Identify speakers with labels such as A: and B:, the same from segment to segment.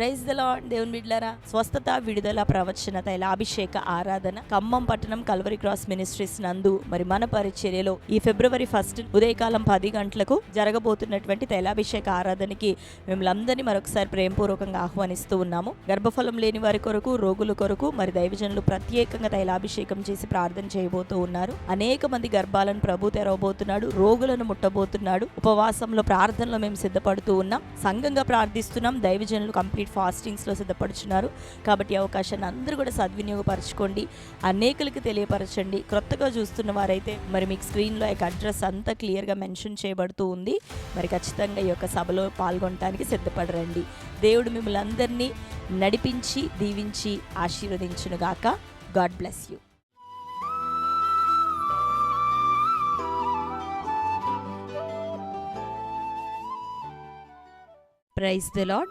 A: Praise the lord దేవుని బిడ్లారా స్వస్థత విడుదల ప్రవచన తైలాభిషేక ఆరాధన ఖమ్మం పట్టణం కల్వరి క్రాస్ మినిస్ట్రీస్ నందు మరి మన పరిచర్యలో ఈ ఫిబ్రవరి ఫస్ట్ ఉదయకాలం పది గంటలకు జరగబోతున్నటువంటి తైలాభిషేక ఆరాధనకి మిమ్మల్ని అందరినీ మరొకసారి ప్రేమపూర్వకంగా ఆహ్వానిస్తూ ఉన్నాము. గర్భఫలం లేని వారి కొరకు రోగుల కొరకు మరి దైవజనులు ప్రత్యేకంగా తైలాభిషేకం చేసి ప్రార్థన చేయబోతూ ఉన్నారు. అనేక మంది గర్భాలను ప్రభు తెరవబోతున్నాడు రోగులను ముట్టబోతున్నాడు. ఉపవాసంలో ప్రార్థనలో మేము సిద్ధపడుతూ ఉన్నాం. సంఘంగా ప్రార్థిస్తున్నాం. దైవజనులు కంప్లీట్ ఫాస్టింగ్స్లో సిద్ధపడుచున్నారు. కాబట్టి అవకాశాన్ని అందరూ కూడా సద్వినియోగపరచుకోండి. అనేకులకి తెలియపరచండి. క్రొత్తగా చూస్తున్న వారైతే మరి మీకు స్క్రీన్లో యొక్క అడ్రస్ అంతా క్లియర్గా మెన్షన్ చేయబడుతూ ఉంది. మరి ఖచ్చితంగా ఈ యొక్క సభలో పాల్గొనడానికి సిద్ధపడరండి. దేవుడు మిమ్మల్ని అందరినీ నడిపించి దీవించి ఆశీర్వదించునుగాక. God bless you. Praise the Lord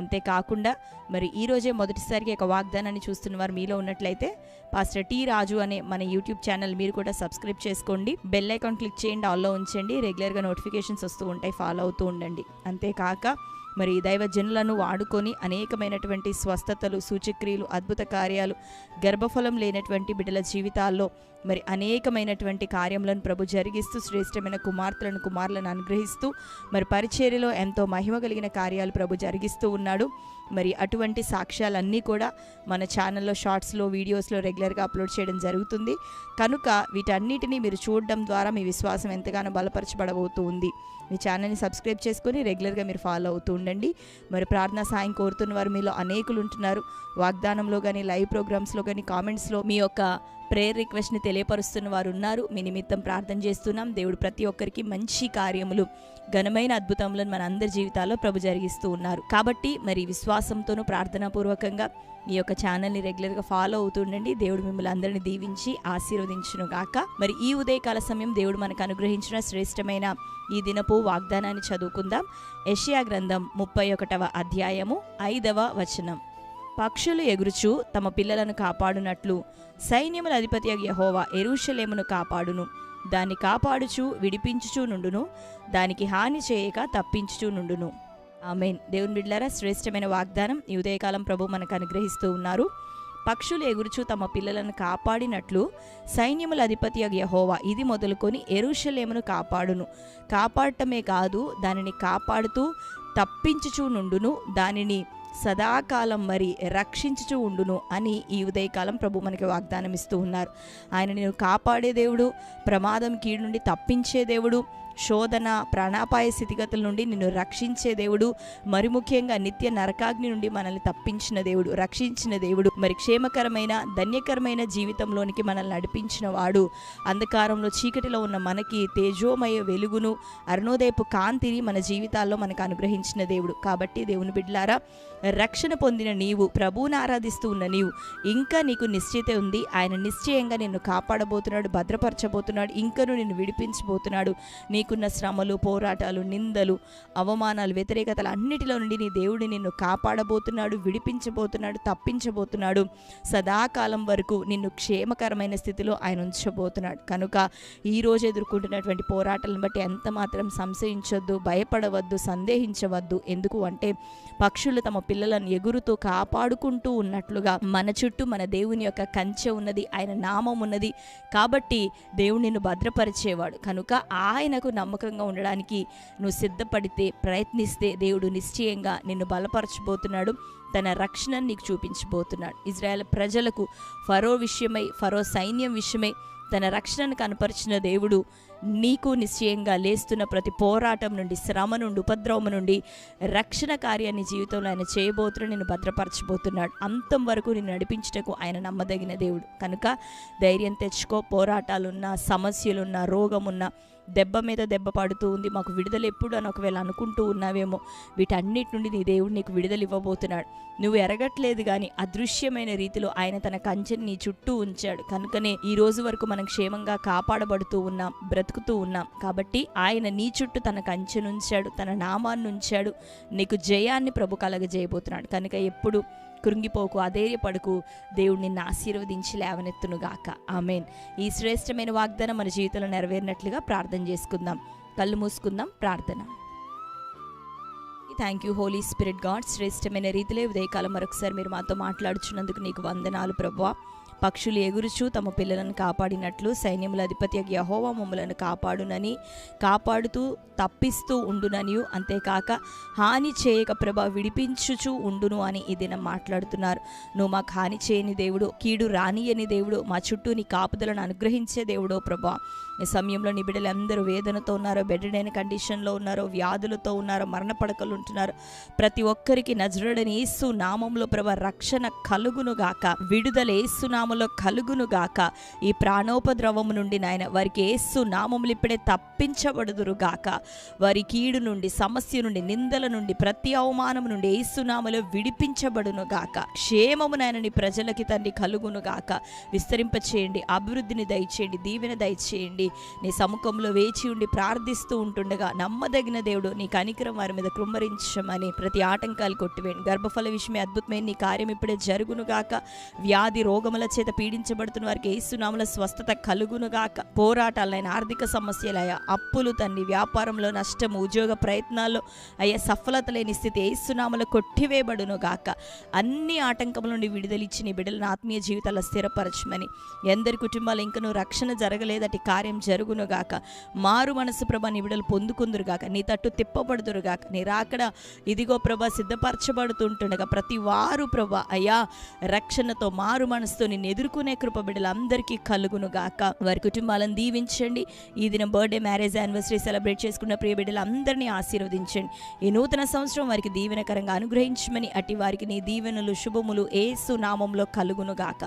A: అంతేకాకుండా మరి ఈరోజే మొదటిసారిగా ఒక వాగ్దానాన్ని చూస్తున్న వారు మీలో ఉన్నట్లయితే పాస్టర్ టీ రాజు అనే మన యూట్యూబ్ ఛానల్ మీరు కూడా సబ్స్క్రైబ్ చేసుకోండి. బెల్ ఐకాన్ క్లిక్ చేయండి ఆల్లో ఉంచండి. రెగ్యులర్గా నోటిఫికేషన్స్ వస్తూ ఉంటాయి ఫాలో అవుతూ ఉండండి. అంతేకాక మరి దైవజనులను వాడుకొని అనేకమైనటువంటి స్వస్థతలు సూచక్రియలు అద్భుత కార్యాలు గర్భఫలం లేనటువంటి బిడ్డల జీవితాల్లో మరి అనేకమైనటువంటి కార్యములను ప్రభు జరిగిస్తూ శ్రేష్టమైన కుమార్తెలను కుమారులను అనుగ్రహిస్తూ మరి పరిచర్యలో ఎంతో మహిమ కలిగిన కార్యాలు ప్రభు జరిగిస్తూ ఉన్నాడు. మరి అటువంటి సాక్ష్యాలన్నీ కూడా మన ఛానల్లో షార్ట్స్లో వీడియోస్లో రెగ్యులర్గా అప్లోడ్ చేయడం జరుగుతుంది. కనుక వీటన్నిటిని మీరు చూడడం ద్వారా మీ విశ్వాసం ఎంతగానో బలపరచబడబోతూ ఉంది. మీ ఛానల్ని సబ్స్క్రైబ్ చేసుకొని రెగ్యులర్గా మీరు ఫాలో అవుతూ ఉండండి. మరి ప్రార్థన సాయం కోరుతున్న వారు మీలో అనేకులు ఉంటున్నారు. వాగ్దానంలో కానీ లైవ్ ప్రోగ్రామ్స్లో కానీ కామెంట్స్లో మీ యొక్క ప్రేయర్ రిక్వెస్ట్ని తెలియపరుస్తున్న వారు ఉన్నారు మీ నిమిత్తం ప్రార్థన చేస్తున్నాం. దేవుడు ప్రతి ఒక్కరికి మంచి కార్యములు ఘనమైన అద్భుతములను మన అందరి జీవితాల్లో ప్రభు జరిగిస్తూ ఉన్నారు. కాబట్టి మరి విశ్వాసంతోనూ ప్రార్థనాపూర్వకంగా ఈ యొక్క ఛానల్ని రెగ్యులర్గా ఫాలో అవుతుండండి దేవుడు మిమ్మల్ని అందరిని దీవించి ఆశీర్వదించును గాక మరి ఈ ఉదయకాల సమయం దేవుడు మనకు అనుగ్రహించిన శ్రేష్టమైన ఈ దినపు వాగ్దానాన్ని చదువుకుందాం. యషియా గ్రంథం ముప్పై ఒకటవ అధ్యాయము ఐదవ వచనం. పక్షులు ఎగురుచు తమ పిల్లలను కాపాడునట్లు సైన్యముల అధిపతి యహోవా ఎరుషలేమును కాపాడును. దాన్ని కాపాడుచు విడిపించుచూ నుండును దానికి హాని చేయక తప్పించుచూ నుండును. ఆమెన్. దేవుని బిడ్లారా శ్రేష్టమైన వాగ్దానం ఈ ఉదయకాలం ప్రభు మనకు అనుగ్రహిస్తూ ఉన్నారు. పక్షులు ఎగురుచు తమ పిల్లలను కాపాడినట్లు సైన్యముల అధిపతి యహోవా ఇది మొదలుకొని ఎరుషలేమును కాపాడును. కాపాడటమే కాదు దానిని కాపాడుతూ తప్పించుచూ నుండును దానిని సదాకాలం మరి రక్షించుచు ఉండును అని ఈ ఉదయకాలం ప్రభు మనకి వాగ్దానం ఇస్తూ ఉన్నారు. ఆయన నేను కాపాడే దేవుడు ప్రమాదం కీడు నుండి తప్పించే దేవుడు శోధన ప్రాణాపాయ స్థితిగతుల నుండి నిన్ను రక్షించే దేవుడు మరి ముఖ్యంగా నిత్య నరకాగ్ని నుండి మనల్ని తప్పించిన దేవుడు రక్షించిన దేవుడు మరి క్షేమకరమైన ధన్యకరమైన జీవితంలోనికి మనల్ని నడిపించిన వాడు. అంధకారంలో చీకటిలో ఉన్న మనకి తేజోమయ వెలుగును అరుణోదయపు కాంతిని మన జీవితాల్లో మనకు అనుగ్రహించిన దేవుడు. కాబట్టి దేవుని బిడ్లారా రక్షణ పొందిన నీవు ప్రభువును ఆరాధిస్తూ ఉన్న నీవు ఇంకా నీకు నిశ్చిత ఉంది. ఆయన నిశ్చయంగా నిన్ను కాపాడబోతున్నాడు భద్రపరచబోతున్నాడు ఇంకను నిన్ను విడిపించబోతున్నాడు. నీకున్న శ్రమలు పోరాటాలు నిందలు అవమానాలు వ్యతిరేకతలు అన్నిటిలో నుండి నీ దేవుడు నిన్ను కాపాడబోతున్నాడు విడిపించబోతున్నాడు తప్పించబోతున్నాడు. సదాకాలం వరకు నిన్ను క్షేమకరమైన స్థితిలో ఆయన ఉంచబోతున్నాడు. కనుక ఈ రోజు ఎదుర్కొంటున్నటువంటి పోరాటాలను బట్టి ఎంత మాత్రం సంశయించొద్దు భయపడవద్దు సందేహించవద్దు. ఎందుకు అంటే పక్షులు తమ పిల్లలను ఎగురుతూ కాపాడుకుంటూ ఉన్నట్లుగా మన చుట్టూ మన దేవుని యొక్క కంచె ఉన్నది ఆయన నామం ఉన్నది. కాబట్టి దేవుడు నిన్ను భద్రపరిచేవాడు. కనుక ఆయనకు నమ్మకంగా ఉండడానికి నువ్వు సిద్ధపడితే ప్రయత్నిస్తే దేవుడు నిశ్చయంగా నిన్ను బలపరచబోతున్నాడు. తన రక్షణను నీకు చూపించబోతున్నాడు. ఇజ్రాయెల్ ప్రజలకు ఫరో విషయమై ఫరో సైన్యం విషయమై తన రక్షణను కనపరిచిన దేవుడు నీకు నిశ్చయంగా లేస్తున్న ప్రతి పోరాటం నుండి శ్రమ నుండి ఉపద్రవం నుండి రక్షణ కార్యాన్ని జీవితంలో ఆయన చేయబోతున్న నేను భద్రపరచబోతున్నాడు. అంతం వరకు నేను నడిపించటకు ఆయన నమ్మదగిన దేవుడు. కనుక ధైర్యం తెచ్చుకో. పోరాటాలున్నా సమస్యలున్నా రోగమున్నా దెబ్బ మీద దెబ్బ పడుతూ ఉంది. మాకు విడుదల ఎప్పుడు అని ఒకవేళ అనుకుంటూ ఉన్నావేమో వీటన్నిటి నుండి నీ దేవుడు నీకు విడుదల ఇవ్వబోతున్నాడు. నువ్వు ఎరగట్లేదు కానీ అదృశ్యమైన రీతిలో ఆయన తన కంచెని నీ చుట్టూ ఉంచాడు. కనుకనే ఈ రోజు వరకు మనం క్షేమంగా కాపాడబడుతూ ఉన్నాం బ్రతుకుతూ ఉన్నాం. కాబట్టి ఆయన నీ చుట్టూ తన కంచెనుంచాడు తన నామాన్ని ఉంచాడు. నీకు జయాన్ని ప్రభు కలగజేయబోతున్నాడు. కనుక ఎప్పుడు కృంగిపోకు అధైర్యపడుకు. దేవుడు నిన్ను ఆశీర్వదించి లేవనెత్తునుగాక. ఆమెన్. ఈ శ్రేష్టమైన వాగ్దానం మన జీవితంలో నెరవేరినట్లుగా ప్రార్థన చేసుకుందాం. కళ్ళు మూసుకుందాం. ప్రార్థన. Thank you Holy Spirit God శ్రేష్టమైన రీతిలో ఉదయకాలం మరొకసారి మీరు మాతో మాట్లాడుచున్నందుకు నీకు వందనాలు ప్రభా పక్షులు ఎగురుచు తమ పిల్లలను కాపాడినట్లు సైన్యముల అధిపతి యహోవా మమ్మలను కాపాడునని కాపాడుతూ తప్పిస్తూ ఉండునని అంతేకాక హాని చేయక ప్రభ విడిపించుచు ఉండును అని ఈ దినం మాట్లాడుతున్నారు. నువ్వు మాకు హాని చేయని దేవుడు కీడు రానియని దేవుడు మా చుట్టూ నీ కాపుదలను అనుగ్రహించే దేవుడో ప్రభా. ఈ సమయంలో నీ బిడ్డలు వేదనతో ఉన్నారో బెడ్డడైన కండిషన్లో ఉన్నారో వ్యాధులతో ఉన్నారో మరణ పడకలు అంటున్నారు ప్రతి ఒక్కరికి నజరుడని యేసు నామంలో ప్రభ రక్షణ కలుగును గాక. విడుదల ఏసు నామంలో కలుగును గాక. ఈ ప్రాణోపద్రవము నుండి నాయన వారికి యేసు నామములు ఇప్పుడే తప్పించబడుదురు గాక. వారి కీడు నుండి సమస్య నుండి నిందల నుండి ప్రతి అవమానం నుండి యేసునామలో విడిపించబడును గాక. క్షేమము నాయన నీ ప్రజలకి తండ్రి కలుగును గాక. విస్తరింపచేయండి అభివృద్ధిని దయచేయండి దీవెన దయచేయండి. నీ సముఖంలో వేచి ఉండి ప్రార్థిస్తూ ఉంటుండగా నమ్మదగిన దేవుడు నీ కనికరం వారి మీద కృమ్మరించమని ప్రతి ఆటంకాలు కొట్టివేయండి. గర్భఫల విషయమే అద్భుతమైన నీ కార్యం ఇప్పుడే జరుగును గాక. వ్యాధి రోగముల చేత పీడించబడుతున్న వారికి ఏసునామల స్వస్థత కలుగును గాక. పోరాటాలైన ఆర్థిక సమస్యలయ్యా అప్పులు తండ్రి వ్యాపారంలో నష్టము ఉద్యోగ ప్రయత్నాల్లో అయ్యా సఫలత లేని స్థితి ఏసునామలు కొట్టివేయబడునుగాక అన్ని ఆటంకముల నుండి విడుదలిచ్చి నీ బిడ్డలను ఆత్మీయ జీవితాల స్థిరపరచమని. ఎందరి కుటుంబాలు ఇంకనూ రక్షణ జరగలేదటి కార్యం జరుగును గాక. మారు మనసు ప్రభ నీ బిడ్డలు పొందుకుందురుగాక నీ తట్టు తిప్పబడుదురుగాక నీ రాకడ ఇదిగో ప్రభా సిద్ధపరచబడుతుంటుండగా ప్రతి వారు ప్రభా అయ్యా రక్షణతో మారు మనసుతో నిన్ను ఎదుర్కొనే కృప బిడ్డలందరికీ కలుగును గాక. వారి కుటుంబాలను దీవించండి. ఈ దిన బర్త్డే మ్యారేజ్ యానివర్సరీ సెలబ్రేట్ చేసుకున్న ప్రియ బిడ్డలందరినీ ఆశీర్వదించండి. ఈ నూతన సంవత్సరం వారికి దీవెనకరంగా అనుగ్రహించమని అట్టి వారికి నీ దీవెనలు శుభములు ఏసు నామంలో కలుగును గాక.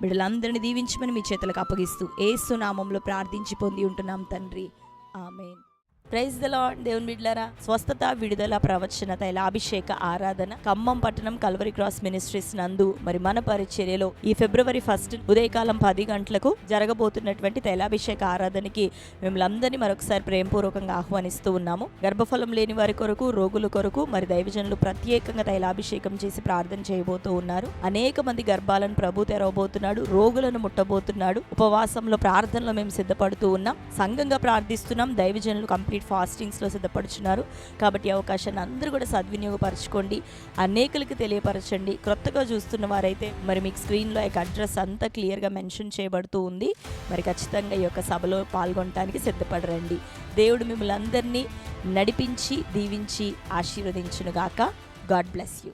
A: బిడ్డలందరినీ దీవించమని మీ చేతులకు అప్పగిస్తూ ఏసు నామంలో ప్రార్థించి పొంది ఉంటున్నాం తండ్రి. ఆమెన్. ప్రైజ్ ద లార్డ్ దేవుని బిడ్డలారా స్వస్థత విడుదల ప్రవచన తైలాభిషేక ఆరాధన ఖమ్మం పట్టణం కల్వరి క్రాస్ మినిస్ట్రీస్ నందు మరి మన పరిచర్యలో ఈ ఫిబ్రవరి ఫస్ట్ ఉదయకాలం పది గంటలకు జరగబోతున్నటువంటి తైలాభిషేక ఆరాధనకి మిమ్మల్ని మరొకసారి ప్రేమపూర్వకంగా ఆహ్వానిస్తూ ఉన్నాము. గర్భఫలం లేని వారి కొరకు రోగుల కొరకు మరి దైవజనులు ప్రత్యేకంగా తైలాభిషేకం చేసి ప్రార్థన చేయబోతూ ఉన్నారు. అనేక మంది గర్భాలను ప్రభు తెరవబోతున్నాడు రోగులను ముట్టబోతున్నాడు. ఉపవాసంలో ప్రార్థనలో మేము సిద్ధపడుతూ ఉన్నాం. సంఘంగా ప్రార్థిస్తున్నాం. దైవజనులు కంప్లీట్ ఫాస్టింగ్స్లో సిద్ధపడుచున్నారు. కాబట్టి అవకాశాన్ని అందరూ కూడా సద్వినియోగపరచుకోండి. అనేకులకి తెలియపరచండి. క్రొత్తగా చూస్తున్న వారైతే మరి మీకు స్క్రీన్లో యొక్క అడ్రస్ అంతా క్లియర్గా మెన్షన్ చేయబడుతూ ఉంది. మరి ఖచ్చితంగా ఈ యొక్క సభలో పాల్గొనడానికి సిద్ధపడరండి. దేవుడు మిమ్మల్ని అందరినీ నడిపించి దీవించి ఆశీర్వదించునుగాక. God bless you.